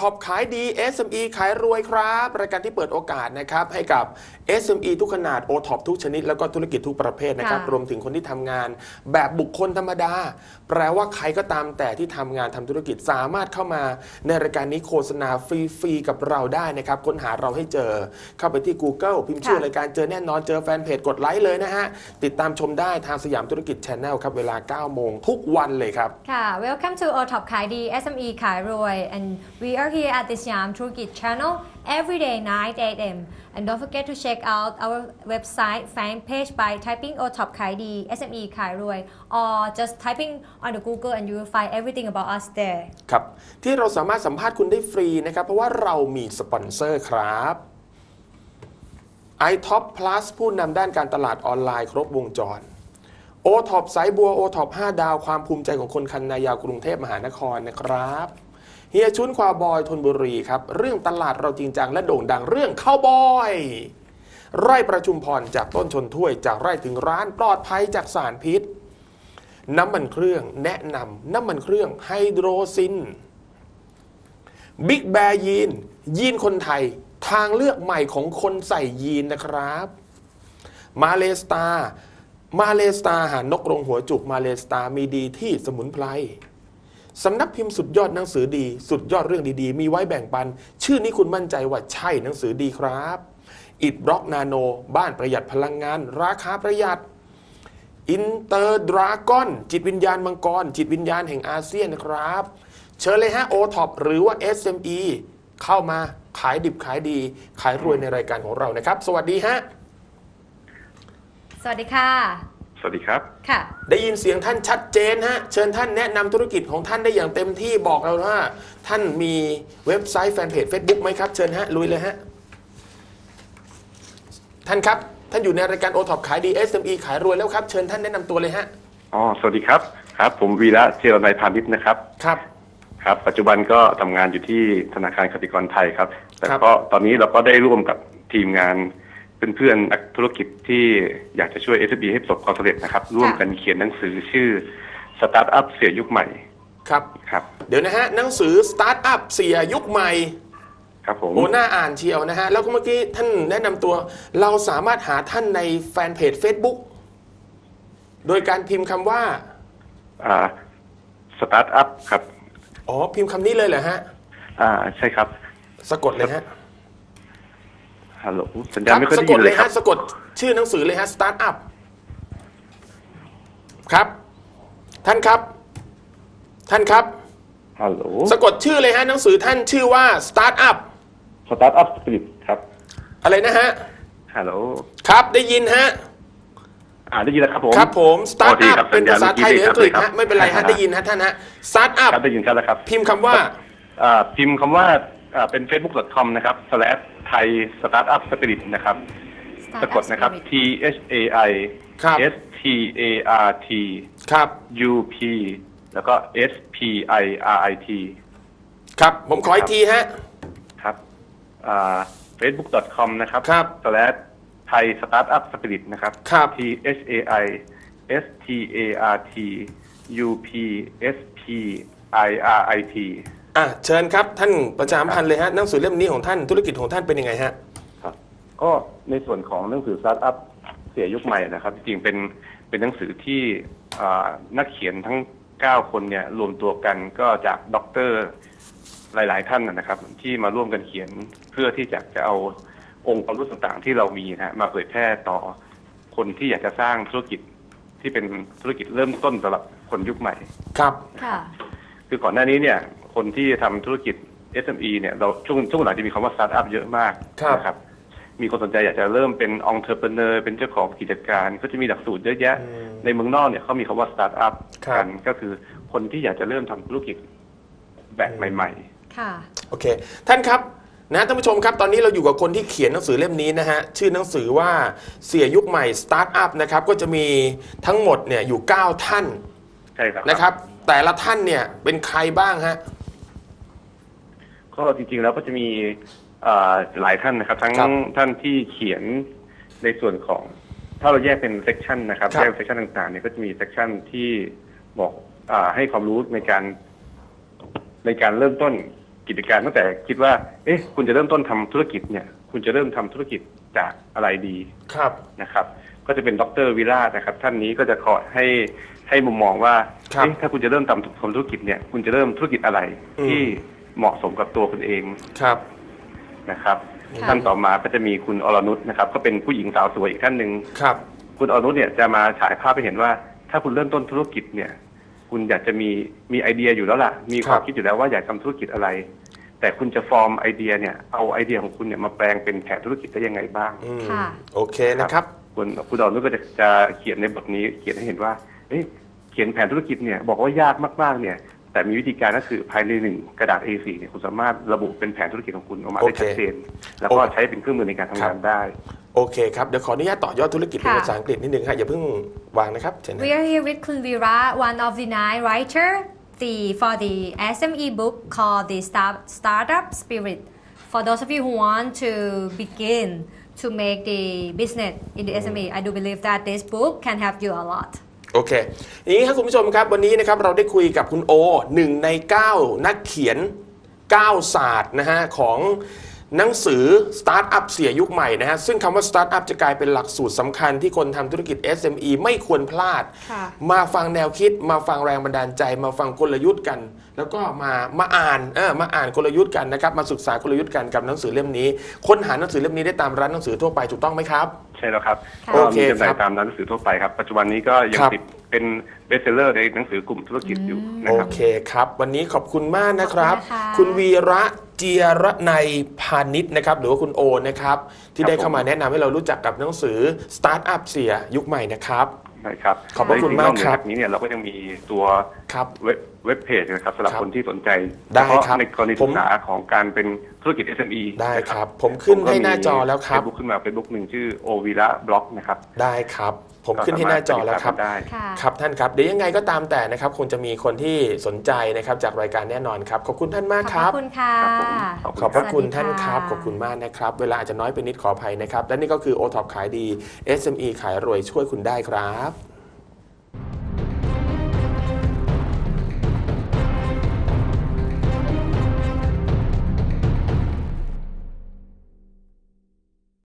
ท็อปขายดี SME ขายรวยครับรายการที่เปิดโอกาสนะครับให้กับ SME ทุกขนาด o t o p ทุกชนิด แล้วก็ธุรกิจทุกประเภทนะครับค่ะรวมถึงคนที่ทำงานแบบบุคคลธรรมดา แปลว่าใครก็ตามแต่ที่ทำงานทำธุรกิจสามารถเข้ามาในรายการนี้โฆษณาฟรีๆกับเราได้นะครับค้นหาเราให้เจอเข้าไปที่ Google พิมพ์ชื่อค่ะรายการเจอแน่นอนเจอแฟนเพจกดไลค์เลยนะฮะติดตามชมได้ทางสยามธุรกิจ Channel ครับเวลา 9 โมงทุกวันเลยครับค่ะ Welcome to o Top ขายดี SME ขายรวย and we are here at the Siam Turkey channel every day 9 a.m. and don't forget to check out our website fan page by typing or Top ขายดี SME ขายรวย or just typing on the Google and you will find everything about us there ครับ ที่เราสามารถสัมภาษณ์คุณได้ฟรีนะครับ เพราะว่าเรามีสปอนเซอร์ครับ iTop Plus ผู้นำด้านการตลาดออนไลน์ครบวงจร o t o p สายบัว o t o p 5 ดาวความภูมิใจของคนคันนายาวกรุงเทพมหานครนะครับ เฮียชุนควาบอยทนบุรีครับ เรื่องตลาดเราจริงจังและโด่งดังเรื่องข้าวบอย ไร่ประชุมพรจากต้นชนถ้วยจากไร่ถึงร้านปลอดภัยจากสารพิษ น้ำมันเครื่องแนะนำน้ำมันเครื่องไฮโดรซินบิ๊กแบร์ยีน ยีนคนไทย ทางเลือกใหม่ของคนใส่ยีนนะครับ มาเลสตา มาเลสตาหานกรงหัวจุกมาเลสตามีดีที่สมุนไพร สำนักพิมพ์สุดยอดหนังสือดี สุดยอดเรื่องดีๆ มีไว้แบ่งปัน ชื่อนี้คุณมั่นใจว่าใช่หนังสือดีครับอิดบล็อกนาโน บ้านประหยัดพลังงาน ราคาประหยัดอินเตอร์ดราก้อนจิตวิญญาณมังกร จิตวิญญาณแห่งอาเซียนนะครับ เชิญเลยฮะโอท็อปหรือว่า SME เข้ามาขายดิบขายดี ขายรวยในรายการของเรานะครับ สวัสดีฮะ สวัสดีค่ะ สวัสดีครับ ค่ะ ได้ยินเสียงท่านชัดเจนฮะ เชิญท่านแนะนำธุรกิจของท่านได้อย่างเต็มที่บอกเราว่า ท่านมีเว็บไซต์แฟนเพจ Facebook ไหมครับ เชิญฮะ ลุยเลยฮะ ท่านครับ ท่านอยู่ในรายการโอท็อปขายดี SME ขายรวยแล้วครับ เชิญท่านแนะนำตัวเลยฮะ อ๋อ สวัสดีครับ ครับ ผมวีระเจรนัยพาณิชย์นะครับ ครับ ครับ ปัจจุบันก็ทำงานอยู่ที่ธนาคารกสิกรไทยครับ แต่ครับก็ตอนนี้เราก็ได้ร่วมกับทีมงาน เพื่อนๆนักธุรกิจที่อยากจะช่วย s อ b ให้ประสบความสำเร็จนะครับ ร่วมกันเขียนหนังสือชื่อสตาร์ทอัพเสียยุคใหม่ครับ ครับ เดี๋ยวนะฮะหนังสือสตาร์ทอัพเสียยุคใหม่ ครับผมโอ้น่าอ่านเชียวนะฮะ แล้วก็เมื่อกี้ท่านแนะนำตัว เราสามารถหาท่านในแฟนเพจ Facebook โดยการพิมพ์คำว่าอ่าสตาร์ทอัพครับ อ๋อ พิมพ์คำนี้เลยเหรอฮะ อ่าใช่ครับ สะกดเลยฮะ ฮัลโหลสัญคญาณรับไม่ค่อยสะได้กยิดนเลเลยยครัฮะบ สะกดชื่อหนังสือเลยฮะสตาร์ทอัพครับ ท่านครับ ท่านครับ ฮัลโหลสะกดชื่อเลยฮะหนังสือท่านชื่อว่าสตาร์ทอัพสตาร์ทอัพสปิริตครับอะไรนะฮะฮัลโหลครับได้ยินฮะ อ่าได้ยินแล้วครับผม ครับผมสตาร์ทโอเคอัพครับเป็นภาษาไทยหรืออังกฤษครัฮะบไม่เป็นไรฮะได้ยินฮะท่านฮะสตาร์ทอัพครับได้ยินชัดแล้วครับพิมพ์คำว่า อ่าพิมพ์คำว่าอ่าเป็น facebook.com นะครับ slash ไทย startup spirit นะครับ สะกดนะครับ T H A I ครับ S T A R T ครับ U P แล้วก็ S P I R I T ครับ ผมขออีกทีฮะ ครับอ่า facebook.com นะครับ ครับ slash ไทย startup spirit นะครับ ครับ T H A I S T A R T U P S P I R I T อะเชิญครับท่านประจามพันธ์เลยฮะหนังสือเล่มนี้ของท่านธุรกิจของท่านเป็นยังไงฮะครับ ก็ในส่วนของหนังสือสตาร์ทอัพเสียยุคใหม่นะครับ จริงๆเป็นเป็นหนังสือที่อ่านักเขียนทั้ง 9 คนเนี่ยรวมตัวกันก็จากด็อกเตอร์หลาย ๆ ท่านนะนะครับ ที่มาร่วมกันเขียนเพื่อที่จะจะเอาองค์ความรู้ต่างๆ ที่เรามีนะฮะมาเผยแพร่ต่อคนที่อยากจะสร้างธุรกิจที่เป็นธุรกิจเริ่มต้นสำหรับคนยุคใหม่ ครับ ค่ะ คือก่อนหน้านี้เนี่ย คนที่ทำธุรกิจ SME เนี่ยเราช่วงช่วงหลังจะมีคำว่าสตาร์ทอัพเยอะมากครับนะครับมีคนสนใจอยากจะเริ่มเป็นองค์เทอร์เ n เนอร์เป็นเจ้าของกิจการก็จะมีหลักสูตรเยอะแยะอืมในเมืองนอกเนี่ยเขามีคำว่าสตาร์ทอัพครับกันก็คือคนที่อยากจะเริ่มทำธุรกิจแบบใหม่ค่ะโอเค ท่านครับนะท่านผู้ชมครับ ตอนนี้เราอยู่กับคนที่เขียนหนังสือเล่มนี้นะฮะ ชื่อหนังสือว่าเสียยุคใหม่สตาร์ทอัพนะครับ ก็จะมีทั้งหมดเนี่ยอยู่ 9 ท่านๆใช่ครับนะครับ แต่ละท่านเนี่ยเป็นใครบ้างฮะ ก็จริงๆแล้วก็จะมีอ่าหลายท่านนะครับ ทั้งครับท่านที่เขียนในส่วนของ ถ้าเราแยกเป็นเซกชันนะครับครับแยกเซกชันต่างๆเนี่ยก็จะมีเซกชันที่บอกอาให้ความรู้ในการ ในการเริ่มต้นกิจการตั้งแต่คิดว่า เอ๊ะ คุณจะเริ่มต้นทำธุรกิจเนี่ย คุณจะเริ่มทำธุรกิจจากอะไรดีครับนะครับ ก็จะเป็นดรวิราชนะครับ ท่านนี้ก็จะคอยให้ให้มุมมองว่าครับเอ๊ะถ้าคุณจะเริ่มทำทำธุรกิจเนี่ย คุณจะเริ่มธุรกิจอะไรอืมที่ เหมาะสมกับตัวคุณเองครับ นะครับค่ะ ท่านต่อมาก็จะมีคุณอรนุชนะครับ ก็เป็นผู้หญิงสาวสวยอีกท่านหนึ่ง ครับ คุณอรนุชเนี่ยจะมาฉายภาพไปเห็นว่า ถ้าคุณเริ่มต้นธุรกิจเนี่ย คุณอยากจะมีมีไอเดียอยู่แล้วล่ะ มีความครับ คิดอยู่แล้วว่าอยากทำธุรกิจอะไร แต่คุณจะฟอร์มไอเดียเนี่ยเอาไอเดียของคุณเนี่ยมาแปลงเป็นแผนธุรกิจได้ยังไงบ้าง อืมค่ะ โอเคนะครับ คุณคุณอรนุชก็จะจะเขียนในบทนี้เขียนให้เห็นว่าเอ๊ะเขียนแผนธุรกิจเนี่ยบอกว่ายากมากๆเนี่ย แต่มีวิธีการก็คือภายในหนึ่งกระดาษ A4 เนี่ยคุณสามารถระบุเป็นแผนธุรกิจของคุณออกมาโอได้เคชัดเจน แล้วก็ใช้เป็นเครื่องมือในการทำงานได้ โอเคครับ เดี๋ยวขออนุญาตต่อยอดธุรกิจเป็นค่ะภาษาอังกฤษนิดนึงฮะอย่าเพิ่งวางนะครับเชิญนะ We are here with Kun Vira, one of the nine writer the, for the SME book called the Start, Startup Spirit. For those of you who want to begin to make the business in the SME, I do believe that this book can help you a lot. โอเคอย่างนี้ครับคุณผู้ชมครับวันนี้นะครับเราได้คุยกับคุณโอหนึ่งใน 9 นักเขียน 9 ศาสตร์นะฮะของหนังสือสตาร์ทอัพเสียยุคใหม่นะฮะซึ่งคำว่าสตาร์ทอัพจะกลายเป็นหลักสูตรสำคัญที่คนทำธุรกิจ SME ไม่ควรพลาด ค่ะ มาฟังแนวคิด มาฟังแรงบันดาลใจ มาฟังกลยุทธ์กัน แล้วก็มามาอ่านเออมาอ่านกลยุทธ์กันนะครับมาศึกษากลยุทธ์กันกับหนังสือเล่มนี้ค้นหาหนังสือเล่มนี้ได้ตามร้านหนังสือทั่วไปถูกต้องไหมครับ ใช่แล้วครับค่ะ ก็โอเคมีจำหน่าครัยบตามร้านหนังสือทั่วไปครับ ปัจจุบันนี้ก็ยังครับ ติดเป็นเบสเซลเลอร์ในหนังสือกลุ่มธุรกิจอยู่นะโอครับ เคครับ วันนี้ขอบคุณมากนะครับ ขอบคุณนะคะ คุณวีระเจียระในยพาณิชย์นะครับ หรือว่าคุณโอนะครับ ที่ได้ครับผมเข้ามาแนะนำให้เรารู้จักกับหนังสือสตาร์ทอัพเสียยุคใหม่นะครับ ใช่ครับขอบพระคุณมากครับ และจงๆนอกเหนือจนี้เนี่ยเราก็ยังมีตัวครับ เว็บ เว็บเพจนะครับสำหรับครับคนที่สนใจได้เฉพาะครับในกรณีผศึมกษาของการเป็นธุรกิจ SME ได้นะครับ ผมขึ้นให้หน้าจอแล้วครับ เฟซบุ๊กขึ้นมาเฟซบุ๊กหนึ่งชื่อโอวีระบล็อกนะครับได้ครับ ผมขึ้นให้หน้าจอแล้วครับ ก็สามารถติดตามได้ ค่ะ ครับท่านครับ เดี๋ยวยังไงก็ตามแต่นะครับ คงจะมีคนที่สนใจนะครับจากรายการแน่นอนครับ ขอบคุณท่านมากขอบคพรับระคุณค่ะ ครับผมขอบพระคุณสวัสดีท่านครับค่ะขอบคุณมากนะครับ เวลาอาจจะน้อยไปนิดขออภัยนะครับ และนี่ก็คือ o t o p ขายดี SME ขายรวยช่วยคุณได้ครับ